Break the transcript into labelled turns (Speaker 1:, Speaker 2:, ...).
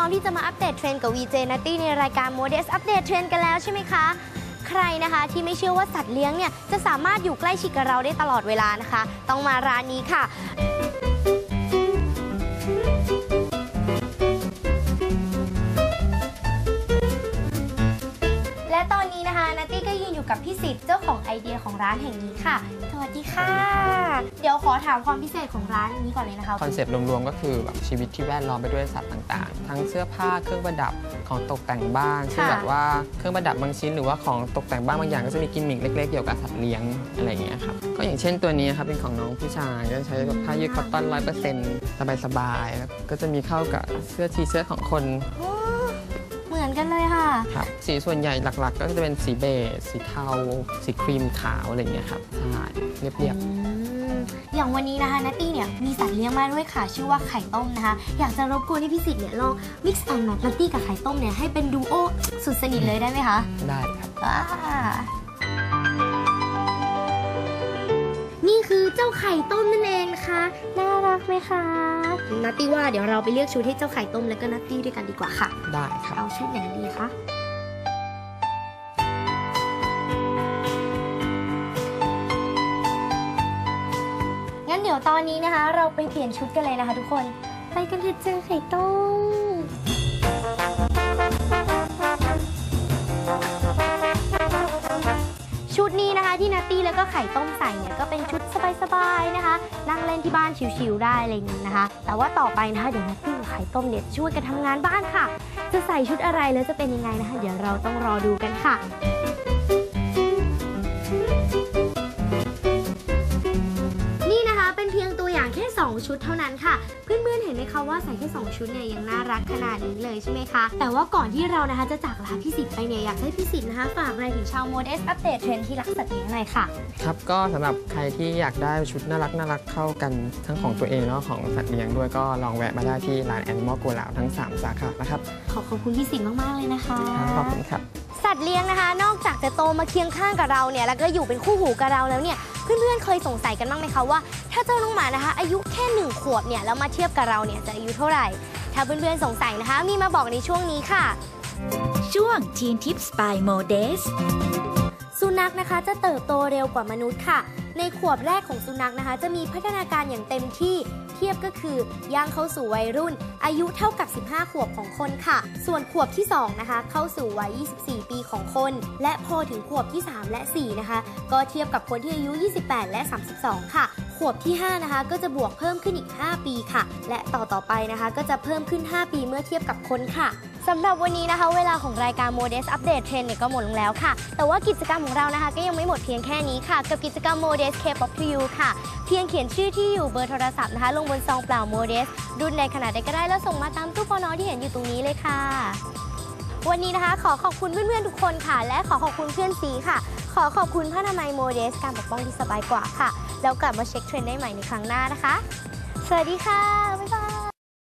Speaker 1: ้องที่จะมาอัปเดตเทรนกับ VJ n a t t y ในรายการ m o d e s อัปเดตเทรนกันแล้วใช่ไหมคะ ใครนะคะที่ไม่เชื่อว่าสัตว์เลี้ยงเนี่ยจะสามารถอยู่ใกล้ชิดกับเราได้ตลอดเวลานะคะ ต้องมาร้านนี้ค่ะ ก็ยืนอยู่กับพี่สิทธิ์เจ้าของไอเดียของร้านแห่งนี้ค่ะ สวัสดีค่ะ เดี๋ยวขอถามความพิเศษของร้านนี้ก่อนเลยนะคะ
Speaker 2: คอนเซปต์รวมๆก็คือแบบชีวิตที่แวดล้อมไปด้วยสัตว์ต่าง ๆ ทั้งเสื้อผ้าเครื่องประดับของตกแต่งบ้านซึ่งแบบว่าเครื่องประดับบางชิ้นหรือว่าของตกแต่งบ้านบางอย่างก็จะมีกิมมิคเล็กๆเกี่ยวกับสัตว์เลี้ยงอะไรอย่างเงี้ยครับก็อย่างเช่นตัวนี้ครับเป็นของน้องผู้ชายก็ใช้แบบผ้ายืดคอตตอนร้อยเปอร์เซ็นต์สบายๆแล้วก็จะมีเข้ากับเสื้อทีเสื้อของคน
Speaker 1: โอ้เหมือนกันเลยค่ะ
Speaker 2: ครับสีส่วนใหญ่หลักๆ ก็จะเป็นสีเบจสีเทา สีครีมขาวอะไรอย่างเงี้ยครับใช่เรียบๆ
Speaker 1: อืมอย่างวันนี้นะคะนัตตี้เนี่ยมีสัตว์เลี้ยงมาด้วยค่ะ ชื่อว่าไข่ต้มนะคะ อยากจะรบกวนให้พี่สิทธิ์เนี่ยลอง mix and match นัตตี้กับไข่ต้มเนี่ยให้เป็นดูโอสุดสนิทเลยได้ไหมคะ
Speaker 2: ได้ครับ
Speaker 1: อ่านี่คือเจ้าไข่ต้มนั่นเองนะคะ น่ารักไหมคะ นัตตี้ว่าเดี๋ยวเราไปเลือกชุดให้เจ้าไข่ต้มแล้วก็นัตตี้ด้วยกันดีกว่าค่ะ
Speaker 2: ได้ครับ
Speaker 1: เอาชุดไหนดีคะงั้นเดี๋ยวตอนนี้นะคะ เราไปเปลี่ยนชุดกันเลยนะคะทุกคน ไปกันเถอะเจอไข่ต้ม ก็ไข่ต้มใส่เนี่ยก็เป็นชุดสบายๆนะคะ นั่งเล่นที่บ้านชิวๆได้อะไรอย่างนี้นะคะ แต่ว่าต่อไปนะคะเดี๋ยวนัตตี้กับไข่ต้มเนี่ยช่วยกันทำงานบ้านค่ะ จะใส่ชุดอะไรแล้วจะเป็นยังไงนะคะ เดี๋ยวเราต้องรอดูกันค่ะ 2 ชุดเท่านั้นค่ะ เพื่อนๆเห็นไหมคะว่าใส่แค่2ชุดเนี่ยยังน่ารักขนาดนี้เลยใช่ไหมคะ แต่ว่าก่อนที่เรานะคะจะจากลาพี่สิทธิ์ไปเนี่ยอยากให้พี่สิทธิ์นะคะฝากอะไรถึงชาวโมเดสอัปเดตเทรนด์ที่รักสัตว์เลี้ยงหน่อยค่ะ
Speaker 2: ครับก็สำหรับใครที่อยากได้ชุดน่ารักน่ารักเข้ากันทั้งของตัวเองแล้วก็ของสัตว์เลี้ยงด้วยก็ลองแวะมาได้ที่ร้าน Animal Go ลาวทั้ง 3 สาขานะครับ
Speaker 1: ขอขอบคุณพี่สิทธิ์มากๆเลยนะคะ
Speaker 2: ขอบคุณครับ
Speaker 1: สัตว์เลี้ยงนะคะ นอกจากจะโตมาเคียงข้างกับเราเนี่ยแล้วก็อยู่เป็นคู่หูกับเราแล้วเนี่ยเพื่อนๆเคยสงสัยกันบ้างไหมคะว่า ถ้าเจ้าน้องหมานะคะ อายุแค่หนึ่งขวบเนี่ยแล้วมาเทียบกับเราเนี่ยจะอายุเท่าไหร่ ถ้าเพื่อนๆสงสัยนะคะ มีมาบอกในช่วงนี้ค่ะ
Speaker 3: ช่วง Teen Tips by Modes
Speaker 1: สุนัขนะคะจะเติบโตเร็วกว่ามนุษย์ค่ะ ในขวบแรกของสุนัขนะคะ จะมีพัฒนาการอย่างเต็มที่เทียบก็คือย่างเข้าสู่วัยรุ่น อายุเท่ากับ 15 ขวบของคนค่ะ ส่วนขวบที่ 2 นะคะ เข้าสู่วัย 24 ปีของคน และพอถึงขวบที่ 3 และ 4 นะคะ ก็เทียบกับคนที่อายุ 28 และ 32 ค่ะ ขวบที่ 5 นะคะ ก็จะบวกเพิ่มขึ้นอีก 5 ปีค่ะ และต่อต่อไปนะคะ ก็จะเพิ่มขึ้น 5 ปีเมื่อเทียบกับคนค่ะ สำหรับวันนี้นะคะ เวลาของรายการ Modest Update Trend เนี่ยก็หมดลงแล้วค่ะ แต่ว่ากิจกรรมของเรานะคะ ก็ยังไม่หมดเพียงแค่นี้ค่ะ กับกิจกรรม Modest K-pop to you ค่ะ เพียงเขียนชื่อที่อยู่เบอร์โทรศัพท์นะคะ ลงบนซองเปล่า Modest รุ่นในขนาดใดก็ได้แล้วส่งมาตามตู้ปอนอที่เห็นอยู่ตรงนี้เลยค่ะ วันนี้นะคะ ขอขอบคุณเพื่อนๆทุกคนค่ะ และขอขอบคุณเพื่อนซีค่ะ ขอขอบคุณผ้าอนามัย Modest การปกป้องที่สบายกว่าค่ะ แล้วกลับมาเช็คเทรนด์ได้ใหม่ในครั้งหน้านะคะ สวัสดีค่ะบ๊ายบาย